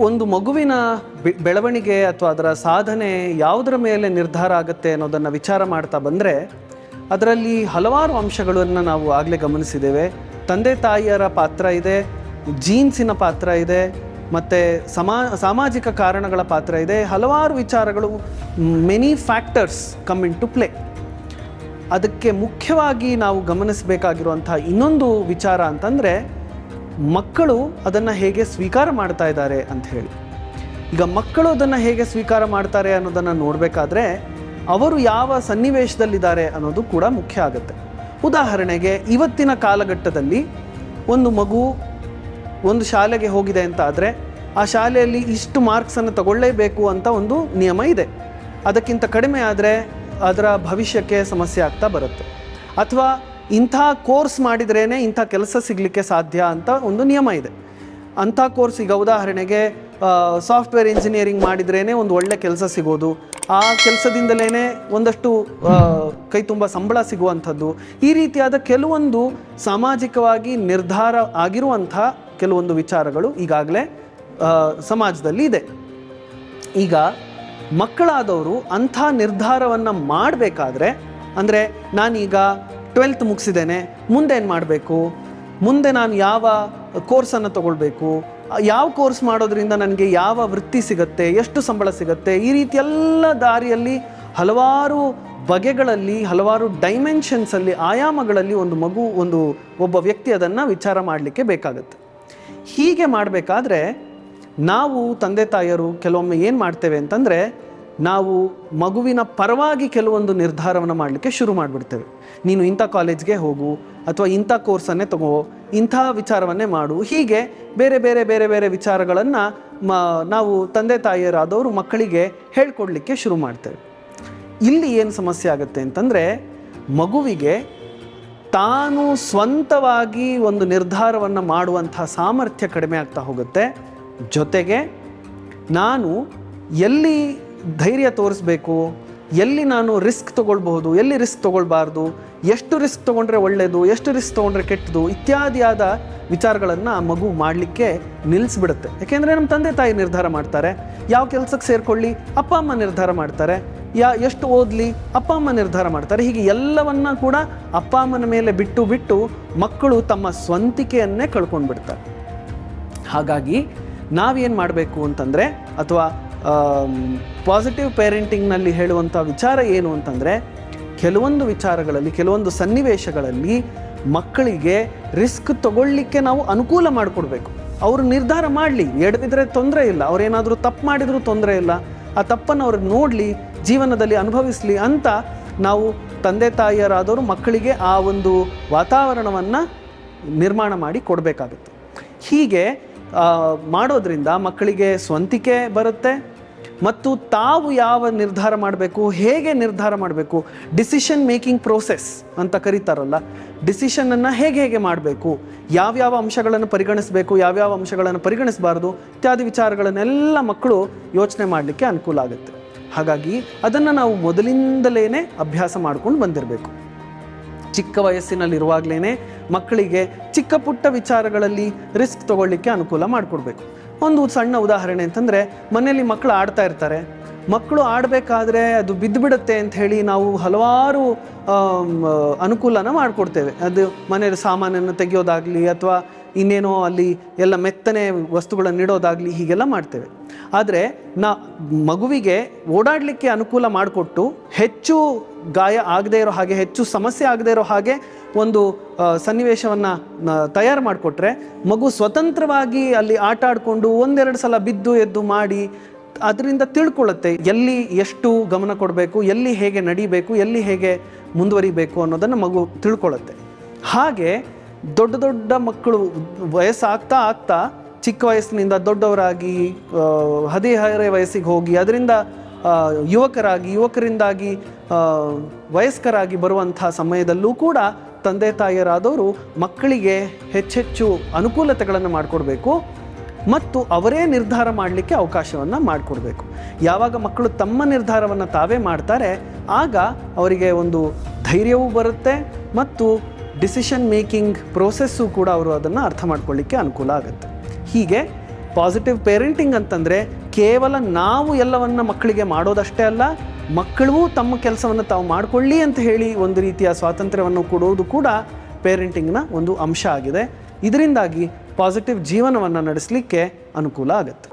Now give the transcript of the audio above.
ಒಂದು ಮಗುವಿನ ಬೆಳವಣಿಗೆ ಅಥವಾ ಅದರ ಸಾಧನೆ ಯಾವುದರ ಮೇಲೆ ನಿರ್ಧಾರ ಆಗುತ್ತೆ ಅನ್ನೋದನ್ನು ವಿಚಾರ ಮಾಡ್ತಾ ಬಂದರೆ, ಅದರಲ್ಲಿ ಹಲವಾರು ಅಂಶಗಳನ್ನು ನಾವು ಆಗಲೇ ಗಮನಿಸಿದ್ದೇವೆ. ತಂದೆ ತಾಯಿಯರ ಪಾತ್ರ ಇದೆ, ಜೀನ್ಸಿನ ಪಾತ್ರ ಇದೆ, ಮತ್ತು ಸಮಾ, ಸಾಮಾಜಿಕ ಕಾರಣಗಳ ಪಾತ್ರ ಇದೆ. ಹಲವಾರು ವಿಚಾರಗಳು many factors come into play. ಅದಕ್ಕೆ ಮುಖ್ಯವಾಗಿ ನಾವು ಗಮನಿಸಬೇಕಾಗಿರುವಂಥ ಇನ್ನೊಂದು ವಿಚಾರ ಅಂತಂದರೆ ಮಕ್ಕಳು ಅದನ್ನು ಹೇಗೆ ಸ್ವೀಕಾರ ಮಾಡ್ತಾ ಇದ್ದಾರೆ ಅಂತ ಹೇಳಿ. ಈಗ ಮಕ್ಕಳು ಅದನ್ನು ಹೇಗೆ ಸ್ವೀಕಾರ ಮಾಡ್ತಾರೆ ಅನ್ನೋದನ್ನು ನೋಡಬೇಕಾದ್ರೆ ಅವರು ಯಾವ ಸನ್ನಿವೇಶದಲ್ಲಿದ್ದಾರೆ ಅನ್ನೋದು ಕೂಡ ಮುಖ್ಯ ಆಗುತ್ತೆ. ಉದಾಹರಣೆಗೆ ಇವತ್ತಿನ ಕಾಲಘಟ್ಟದಲ್ಲಿ ಒಂದು ಮಗು ಒಂದು ಶಾಲೆಗೆ ಹೋಗಿದೆ ಅಂತ ಆದರೆ ಆ ಶಾಲೆಯಲ್ಲಿ ಇಷ್ಟು ಮಾರ್ಕ್ಸನ್ನು ತಗೊಳ್ಳೇಬೇಕು ಅಂತ ಒಂದು ನಿಯಮ ಇದೆ. ಅದಕ್ಕಿಂತ ಕಡಿಮೆ ಆದರೆ ಅದರ ಭವಿಷ್ಯಕ್ಕೆ ಸಮಸ್ಯೆ ಆಗ್ತಾ ಬರುತ್ತೆ. ಅಥವಾ ಇಂಥ ಕೋರ್ಸ್ ಮಾಡಿದ್ರೇ ಇಂಥ ಕೆಲಸ ಸಿಗಲಿಕ್ಕೆ ಸಾಧ್ಯ ಅಂತ ಒಂದು ನಿಯಮ ಇದೆ. ಅಂಥ ಕೋರ್ಸ್ ಈಗ ಉದಾಹರಣೆಗೆ ಸಾಫ್ಟ್ವೇರ್ ಇಂಜಿನಿಯರಿಂಗ್ ಮಾಡಿದ್ರೇ ಒಂದು ಒಳ್ಳೆ ಕೆಲಸ ಸಿಗೋದು. ಆ ಕೆಲಸದಿಂದಲೇ ಒಂದಷ್ಟು ಕೈ ತುಂಬ ಸಂಬಳ ಸಿಗುವಂಥದ್ದು. ಈ ರೀತಿಯಾದ ಕೆಲವೊಂದು ಸಾಮಾಜಿಕವಾಗಿ ನಿರ್ಧಾರ ಆಗಿರುವಂಥ ಕೆಲವೊಂದು ವಿಚಾರಗಳು ಈಗಾಗಲೇ ಸಮಾಜದಲ್ಲಿ ಇದೆ. ಈಗ ಮಕ್ಕಳಾದವರು ಅಂಥ ನಿರ್ಧಾರವನ್ನು ಮಾಡಬೇಕಾದ್ರೆ, ಅಂದರೆ ನಾನೀಗ ಟ್ವೆಲ್ತ್ ಮುಗಿಸಿದ್ದೇನೆ, ಮುಂದೆ ಏನು ಮಾಡಬೇಕು? ಮುಂದೆ ನಾನು ಯಾವ ಕೋರ್ಸನ್ನು ತಗೊಳ್ಬೇಕು? ಯಾವ ಕೋರ್ಸ್ ಮಾಡೋದ್ರಿಂದ ನನಗೆ ಯಾವ ವೃತ್ತಿ ಸಿಗುತ್ತೆ, ಎಷ್ಟು ಸಂಬಳ ಸಿಗುತ್ತೆ? ಈ ರೀತಿ ಎಲ್ಲ ದಾರಿಯಲ್ಲಿ ಹಲವಾರು ಬಗೆಗಳಲ್ಲಿ, ಹಲವಾರು ಡೈಮೆನ್ಷನ್ಸಲ್ಲಿ ಆಯಾಮಗಳಲ್ಲಿ ಒಂದು ಮಗು, ಒಂದು ಒಬ್ಬ ವ್ಯಕ್ತಿ ಅದನ್ನು ವಿಚಾರ ಮಾಡಲಿಕ್ಕೆ ಬೇಕಾಗುತ್ತೆ. ಹೀಗೆ ಮಾಡಬೇಕಾದ್ರೆ ನಾವು ತಂದೆ ತಾಯಿಯರು ಕೆಲವೊಮ್ಮೆ ಏನು ಮಾಡ್ತೇವೆ ಅಂತಂದರೆ ನಾವು ಮಗುವಿನ ಪರವಾಗಿ ಕೆಲವೊಂದು ನಿರ್ಧಾರವನ್ನು ಮಾಡಲಿಕ್ಕೆ ಶುರು ಮಾಡಿಬಿಡ್ತೇವೆ. ನೀನು ಇಂಥ ಕಾಲೇಜ್ಗೆ ಹೋಗು, ಅಥವಾ ಇಂಥ ಕೋರ್ಸನ್ನೇ ತಗೋ, ಇಂಥ ವಿಚಾರವನ್ನೇ ಮಾಡು, ಹೀಗೆ ಬೇರೆ ಬೇರೆ ಬೇರೆ ಬೇರೆ ವಿಚಾರಗಳನ್ನು ಮ, ನಾವು ತಂದೆ ತಾಯಿಯರಾದವರು ಮಕ್ಕಳಿಗೆ ಹೇಳ್ಕೊಡ್ಲಿಕ್ಕೆ ಶುರು ಮಾಡ್ತೇವೆ. ಇಲ್ಲಿ ಏನು ಸಮಸ್ಯೆ ಆಗುತ್ತೆ ಅಂತಂದರೆ, ಮಗುವಿಗೆ ತಾನು ಸ್ವಂತವಾಗಿ ಒಂದು ನಿರ್ಧಾರವನ್ನು ಮಾಡುವಂಥ ಸಾಮರ್ಥ್ಯ ಕಡಿಮೆ ಆಗ್ತಾ ಹೋಗುತ್ತೆ. ಜೊತೆಗೆ, ನಾನು ಎಲ್ಲಿ ಧೈರ್ಯ ತೋರಿಸ್ಬೇಕು. ಎಲ್ಲಿ ನಾನು ರಿಸ್ಕ್ ತೊಗೊಳ್ಬಹುದು, ಎಲ್ಲಿ ರಿಸ್ಕ್ ತೊಗೊಳ್ಬಾರ್ದು, ಎಷ್ಟು ರಿಸ್ಕ್ ತೊಗೊಂಡ್ರೆ ಒಳ್ಳೆಯದು ಎಷ್ಟು ರಿಸ್ಕ್ ತೊಗೊಂಡ್ರೆ ಕೆಟ್ಟದು ಇತ್ಯಾದಿಯಾದ ವಿಚಾರಗಳನ್ನು ಮಗು ಮಾಡಲಿಕ್ಕೆ ನಿಲ್ಲಿಸ್ಬಿಡುತ್ತೆ ಯಾಕೆಂದರೆ ನಮ್ಮ ತಂದೆ ತಾಯಿ ನಿರ್ಧಾರ ಮಾಡ್ತಾರೆ. ಯಾವ ಕೆಲಸಕ್ಕೆ ಸೇರಿಕೊಳ್ಳಿ, ಅಪ್ಪ ಅಮ್ಮ ನಿರ್ಧಾರ ಮಾಡ್ತಾರೆ. ಯಾ, ಎಷ್ಟು ಓದಲಿ, ಅಪ್ಪ ಅಮ್ಮ ನಿರ್ಧಾರ ಮಾಡ್ತಾರೆ. ಹೀಗೆ ಎಲ್ಲವನ್ನ ಕೂಡ ಅಪ್ಪ ಅಮ್ಮನ ಮೇಲೆ ಬಿಟ್ಟು ಬಿಟ್ಟು ಮಕ್ಕಳು ತಮ್ಮ ಸ್ವಂತಿಕೆಯನ್ನೇ ಕಳ್ಕೊಂಡು ಬಿಡ್ತಾರೆ ಹಾಗಾಗಿ ನಾವೇನು ಮಾಡಬೇಕು ಅಂತಂದರೆ, ಅಥವಾ ಪಾಸಿಟಿವ್ ಪೇರೆಂಟಿಂಗ್ನಲ್ಲಿ ಹೇಳುವಂಥ ವಿಚಾರ ಏನು ಅಂತಂದರೆ, ಕೆಲವೊಂದು ವಿಚಾರಗಳಲ್ಲಿ, ಕೆಲವೊಂದು ಸನ್ನಿವೇಶಗಳಲ್ಲಿ ಮಕ್ಕಳಿಗೆ ರಿಸ್ಕ್ ತಗೊಳ್ಳಿಕ್ಕೆ ನಾವು ಅನುಕೂಲ ಮಾಡಿಕೊಡ್ಬೇಕು. ಅವರು ನಿರ್ಧಾರ ಮಾಡಲಿ ಎಡವಿದ್ರೆ ತೊಂದರೆ ಇಲ್ಲ, ಅವರೇನಾದರೂ ತಪ್ಪು ಮಾಡಿದರೂ ತೊಂದರೆ ಇಲ್ಲ, ಆ ತಪ್ಪನ್ನು ಅವ್ರಿಗೆ ನೋಡಲಿ, ಜೀವನದಲ್ಲಿ ಅನುಭವಿಸಲಿ ಅಂತ ನಾವು ತಂದೆ ತಾಯಿಯರಾದವರು ಮಕ್ಕಳಿಗೆ ಆ ಒಂದು ವಾತಾವರಣವನ್ನು ನಿರ್ಮಾಣ ಮಾಡಿ ಕೊಡಬೇಕಾಗುತ್ತೆ. ಹೀಗೆ ಮಾಡೋದ್ರಿಂದ ಮಕ್ಕಳಿಗೆ ಸ್ವಂತಿಕೆ ಬರುತ್ತೆ ಮತ್ತು ತಾವು ಯಾವ ನಿರ್ಧಾರ ಮಾಡಬೇಕು, ಹೇಗೆ ನಿರ್ಧಾರ ಮಾಡಬೇಕು ಡಿಸಿಷನ್ ಮೇಕಿಂಗ್ ಪ್ರೋಸೆಸ್ ಅಂತ ಕರೀತಾರಲ್ಲ ಡಿಸಿಷನನ್ನು ಹೇಗೆ ಹೇಗೆ ಮಾಡಬೇಕು, ಯಾವ್ಯಾವ ಅಂಶಗಳನ್ನು ಪರಿಗಣಿಸಬೇಕು, ಯಾವ್ಯಾವ ಅಂಶಗಳನ್ನು ಪರಿಗಣಿಸಬಾರ್ದು ಇತ್ಯಾದಿ ವಿಚಾರಗಳನ್ನೆಲ್ಲ ಮಕ್ಕಳು ಯೋಚನೆ ಮಾಡಲಿಕ್ಕೆ ಅನುಕೂಲ ಆಗುತ್ತೆ. ಹಾಗಾಗಿ ಅದನ್ನು ನಾವು ಮೊದಲಿಂದಲೇ ಅಭ್ಯಾಸ ಮಾಡ್ಕೊಂಡು ಬಂದಿರಬೇಕು. ಚಿಕ್ಕ ವಯಸ್ಸಿನಲ್ಲಿರುವಾಗಲೇ ಮಕ್ಕಳಿಗೆ ಚಿಕ್ಕ ಪುಟ್ಟ ವಿಚಾರಗಳಲ್ಲಿ ರಿಸ್ಕ್ ತಗೊಳ್ಳಿಕ್ಕೆ ಅನುಕೂಲ ಮಾಡಿಕೊಡ್ಬೇಕು. ಒಂದು ಸಣ್ಣ ಉದಾಹರಣೆ ಅಂತಂದರೆ, ಮನೆಯಲ್ಲಿ ಮಕ್ಕಳು ಆಡ್ತಾ ಇರ್ತಾರೆ. ಮಕ್ಕಳು ಆಡಬೇಕಾದ್ರೆ ಅದು ಬಿದ್ದುಬಿಡುತ್ತೆ ಅಂತ ಹೇಳಿ ನಾವು ಹಲವಾರು ಅನುಕೂಲನ ಮಾಡಿಕೊಡ್ತೇವೆ. ಅದು ಮನೆಯ ಸಾಮಾನನ್ನು ತೆಗೆಯೋದಾಗಲಿ ಅಥವಾ ಇನ್ನೇನೋ ಅಲ್ಲಿ ಎಲ್ಲ ಮೆತ್ತನೆ ವಸ್ತುಗಳನ್ನು ಇಡೋದಾಗಲಿ ಹೀಗೆಲ್ಲ ಮಾಡ್ತೇವೆ. ಆದರೆ ನಾ ಮಗುವಿಗೆ ಓಡಾಡಲಿಕ್ಕೆ ಅನುಕೂಲ ಮಾಡಿಕೊಟ್ಟು ಹೆಚ್ಚು ಗಾಯ ಆಗದೇ ಇರೋ ಹಾಗೆ, ಹೆಚ್ಚು ಸಮಸ್ಯೆ ಆಗದೇ ಇರೋ ಹಾಗೆ ಒಂದು ಸನ್ನಿವೇಶವನ್ನು ತಯಾರು ಮಾಡಿಕೊಟ್ರೆ ಮಗು ಸ್ವತಂತ್ರವಾಗಿ ಅಲ್ಲಿ ಆಟ ಆಡಿಕೊಂಡು ಒಂದೆರಡು ಸಲ ಬಿದ್ದು ಎದ್ದು ಮಾಡಿ ಅದರಿಂದ ತಿಳ್ಕೊಳ್ಳುತ್ತೆ ಎಲ್ಲಿ ಎಷ್ಟು ಗಮನ ಕೊಡಬೇಕು, ಎಲ್ಲಿ ಹೇಗೆ ನಡಿಬೇಕು, ಎಲ್ಲಿ ಹೇಗೆ ಮುಂದುವರಿಬೇಕು ಅನ್ನೋದನ್ನು ಮಗು ತಿಳ್ಕೊಳ್ಳುತ್ತೆ. ಹಾಗೆ ದೊಡ್ಡ ದೊಡ್ಡ ಮಕ್ಕಳು ವಯಸ್ಸಾಗ್ತಾ ಆಗ್ತಾ ಚಿಕ್ಕ ವಯಸ್ಸಿನಿಂದ ದೊಡ್ಡವರಾಗಿ ಹದಿಹರೆಯ ವಯಸ್ಸಿಗೆ ಹೋಗಿ, ಅದರಿಂದ ಯುವಕರಾಗಿ, ಯುವಕರಿಂದಾಗಿ ವಯಸ್ಕರಾಗಿ ಬರುವಂಥ ಸಮಯದಲ್ಲೂ ಕೂಡ ತಂದೆ ತಾಯಿಯರಾದವರು ಮಕ್ಕಳಿಗೆ ಹೆಚ್ಚೆಚ್ಚು ಅನುಕೂಲತೆಗಳನ್ನು ಮಾಡಿಕೊಡ್ಬೇಕು ಮತ್ತು ಅವರೇ ನಿರ್ಧಾರ ಮಾಡಲಿಕ್ಕೆ ಅವಕಾಶವನ್ನು ಮಾಡಿಕೊಡ್ಬೇಕು. ಯಾವಾಗ ಮಕ್ಕಳು ತಮ್ಮ ನಿರ್ಧಾರವನ್ನು ತಾವೇ ಮಾಡ್ತಾರೆ, ಆಗ ಅವರಿಗೆ ಒಂದು ಧೈರ್ಯವೂ ಬರುತ್ತೆ ಮತ್ತು ಡಿಸಿಷನ್ ಮೇಕಿಂಗ್ ಪ್ರೋಸೆಸ್ಸು ಕೂಡ ಅವರು ಅದನ್ನು ಅರ್ಥ ಮಾಡ್ಕೊಳ್ಳಿಕ್ಕೆ ಅನುಕೂಲ ಆಗುತ್ತೆ. ಹೀಗೆ ಪಾಸಿಟಿವ್ ಪೇರೆಂಟಿಂಗ್ ಅಂತಂದರೆ ಕೇವಲ ನಾವು ಎಲ್ಲವನ್ನು ಮಕ್ಕಳಿಗೆ ಮಾಡೋದಷ್ಟೇ ಅಲ್ಲ, ಮಕ್ಕಳು ತಮ್ಮ ಕೆಲಸವನ್ನು ತಾವು ಮಾಡಿಕೊಳ್ಳಿ ಅಂತ ಹೇಳಿ ಒಂದು ರೀತಿಯ ಸ್ವಾತಂತ್ರ್ಯವನ್ನು ಕೊಡೋದು ಕೂಡ ಪೇರೆಂಟಿಂಗ್ನ ಒಂದು ಅಂಶ ಆಗಿದೆ. ಇದರಿಂದಾಗಿ ಪಾಸಿಟಿವ್ ಜೀವನವನ್ನು ನಡೆಸಲಿಕ್ಕೆ ಅನುಕೂಲ ಆಗುತ್ತೆ.